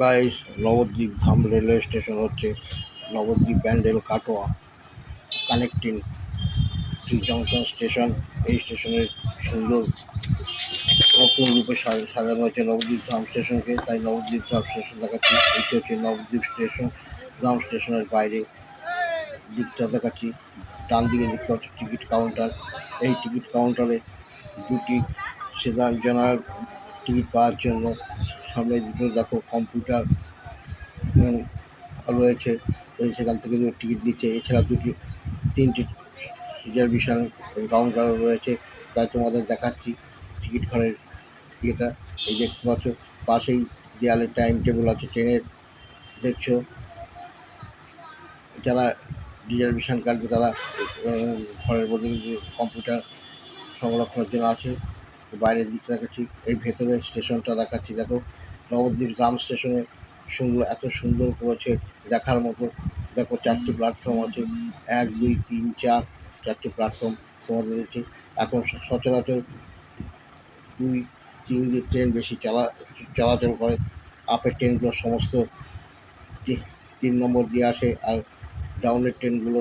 Guys Nabadwip Dham railway station হচ্ছে, Nabadwip Bandel Katwa connecting junction station. এই স্টেশনের সুন্দর নতুন রূপে সাজানো হয়েছে নবদ্বীপ ধাম স্টেশনকে। তাই নবদ্বীপ ধাম স্টেশন দেখাচ্ছি, এটি হচ্ছে নবদ্বীপ স্টেশন। ধাম স্টেশনের বাইরে দিকটা দেখাচ্ছি ডান দিকে দেখতে পাচ্ছি টিকিট কাউন্টার। এই টিকিট কাউন্টারে দুটি সেদান জেনারেল টিকিট পাওয়ার জন্য সামনে দুটো দেখো কম্পিউটার রয়েছে। সেখান থেকে দুটো টিকিট দিচ্ছে এছাড়া দুটি, তিনটি রিজার্ভেশন কাউন্টার রয়েছে। তাই তোমাদের দেখাচ্ছি টিকিট ঘরের ইয়েটা। এই দেখতে পাচ্ছ, পাশেই দেয়ালে টাইম টেবিল আছে ট্রেনের দেখছ। যারা রিজার্ভেশন কাটবে তারা ঘরের মধ্যে কম্পিউটার সংরক্ষণের জন্য আছে বাইরের দিকটা দেখাচ্ছি এই ভেতরে স্টেশনটা দেখাচ্ছি দেখো নবদ্বীপ গ্রাম স্টেশনে সুন্দর, এত সুন্দর করেছে দেখার মতো। দেখো চারটি প্ল্যাটফর্ম আছে। এক, দুই, তিন, চার, চারটি প্ল্যাটফর্ম তোমাদের দিচ্ছি এখন সচরাচর দুই, তিন দিক ট্রেন বেশি চালা, চলাচল করে। আপের ট্রেনগুলো সমস্ত তিন নম্বর দিয়ে আসে আর ডাউনের ট্রেনগুলো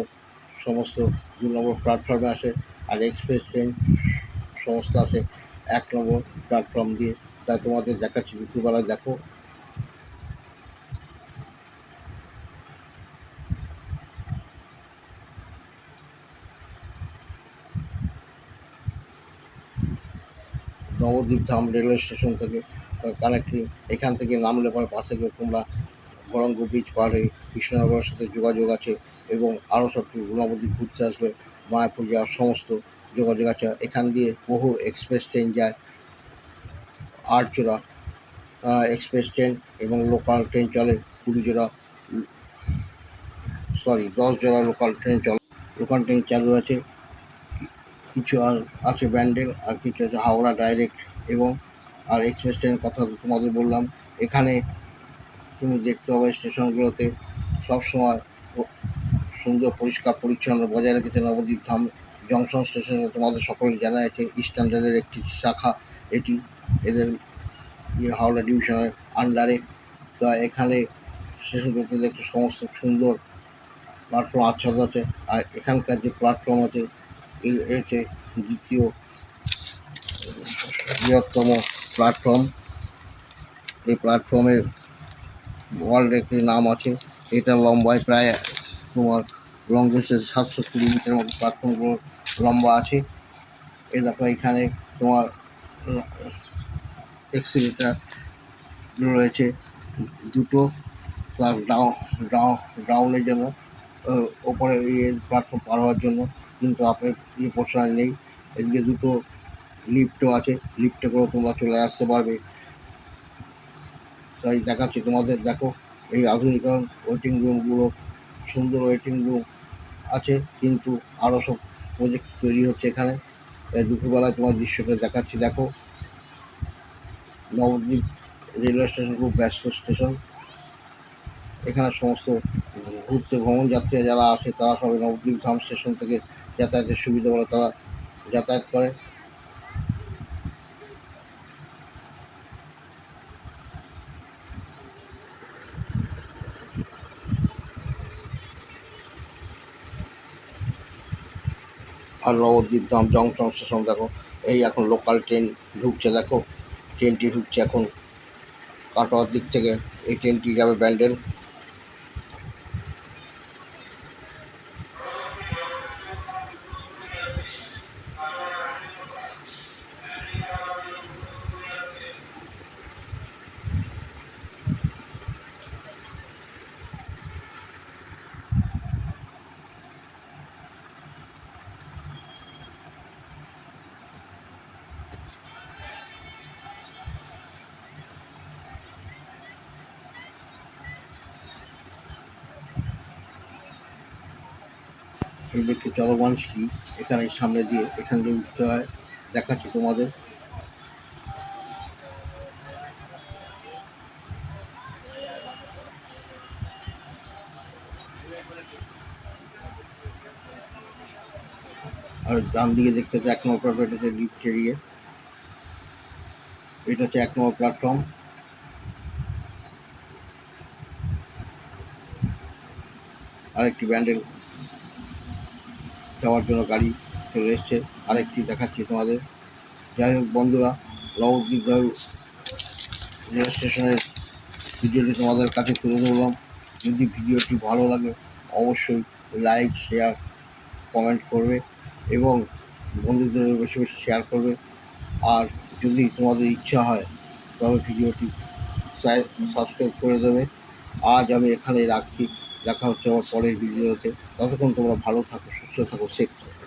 সমস্ত দু নম্বর প্ল্যাটফর্মে আসে। আর এক্সপ্রেস ট্রেন সমস্ত আসে। এক নম্বর প্ল্যাটফর্ম দিয়ে। তাই তোমাদের দেখাচ্ছি, দুপুরবেলা দেখো। নবদ্বীপ ধাম রেলওয়ে স্টেশন থেকে কানেক্টিং এখান থেকে নামলে পরে বাসে করে তোমরা গরঙ্গ ব্রিজ পার হয়ে কৃষ্ণনগরের সাথে যোগাযোগ আছে এবং আরও সব নবদ্বীপ ঘুরতে আসবে, মায়াপুর যাওয়ার সমস্ত যোগাযোগ আছে। এখান দিয়ে বহু এক্সপ্রেস ট্রেন যায়। আটজোড়া এক্সপ্রেস ট্রেন এবং লোকাল ট্রেন চলে কুড়ি জোড়া সরি দশ জোড়া লোকাল ট্রেন চলে। লোকাল ট্রেন চালু আছে। কিছু আছে ব্যান্ডেল আর কিছু আছে হাওড়া ডাইরেক্ট এবং আর এক্সপ্রেস ট্রেনের কথা তোমাদের বললাম। এখানে তুমি দেখতে পাবে স্টেশনগুলোতে সবসময় সুন্দর পরিষ্কার পরিচ্ছন্ন বজায় রেখেছে নবদ্বীপ ধাম জংশন স্টেশনে তোমাদের সকলে জানা আছে স্ট্যান্ডার্ডের একটি শাখা এটি, এদের ইয়ে হাওড়া ডিভিশনের আন্ডারে তা এখানে স্টেশনগুলোতে দেখতে সমস্ত সুন্দর প্ল্যাটফর্ম আচ্ছাদ আছে। আর এখানকার যে প্ল্যাটফর্ম আছে এই এতে দ্বিতীয় বৃহত্তম প্ল্যাটফর্ম এই প্ল্যাটফর্মের ওয়ার্ল্ড একটি নাম আছে, এটা লম্বায় প্রায় তোমার লংগেস্ট সাতশো কুড়ি মিটার মতো প্ল্যাটফর্মগুলো লম্বা আছে। দেখো এখানে তোমার এক্সিলেটার রয়েছে দুটো তার ডাউন ডাউন ডাউনের জন্য ওপরে ইয়ে প্ল্যাটফর্ম পার হওয়ার জন্য কিন্তু আপনার ইয়ে পোর্শন নেই। এদিকে দুটো লিফটও আছে লিফটে করে তোমরা চলে আসতে পারবে। তাই দেখাচ্ছি তোমাদের, দেখো এই আধুনিকরণ ওয়েটিং রুমগুলো সুন্দর ওয়েটিং রুম আছে, কিন্তু আরও সব প্রজেক্ট তৈরি হচ্ছে এখানে। দুপুরবেলায় তোমার দৃশ্যটা দেখাচ্ছি। দেখো, নবদ্বীপ রেলওয়ে স্টেশন খুব ব্যস্ত স্টেশন এখানে সমস্ত ঘুরতে ভ্রমণ যাত্রীরা যারা আসে, তারা সবাই নবদ্বীপ ধাম স্টেশন থেকে যাতায়াতের সুবিধা বলে তারা যাতায়াত করে। আর নবদ্বীপ দাম জংশন স্টেশন, দেখো, এই এখন লোকাল ট্রেন ঢুকছে, দেখো ট্রেনটি ঢুকছে এখন কাটোয়ার দিক থেকে, এই ট্রেনটি যাবে ব্যান্ডেল। এই দেখতে চলমান সিঁড়ি। এখানে সামনে দিয়ে এখান দিয়ে উঠতে হয়। দেখাচ্ছি তোমাদের। আর ডান দিকে দেখতে হচ্ছে এক নম্বর প্ল্যাটফর্ম এটা হচ্ছে লিফ্ট এরিয়ে এটা হচ্ছে এক নম্বর প্ল্যাটফর্ম আরেকটি ব্যান্ডেল যাওয়ার জন্য গাড়ি চলে এসছে। আরেকটি দেখাচ্ছি তোমাদের। যাই হোক বন্ধুরা নবদ্বীপ রেল রেল স্টেশনের ভিডিওটি তোমাদের কাছে তুলে ধরলাম। যদি ভিডিওটি ভালো লাগে, অবশ্যই লাইক, শেয়ার, কমেন্ট করবে এবং বন্ধুদের বেশি বেশি শেয়ার করবে। আর যদি তোমাদের ইচ্ছা হয়, তবে ভিডিওটি সাবস্ক্রাইব করে দেবে। আজ আমি এখানেই রাখছি। দেখা হচ্ছে আমার পরের ভিডিওতে। ততক্ষণ তোমরা ভালো থাকো সুস্থ থাকো সেফ থাকো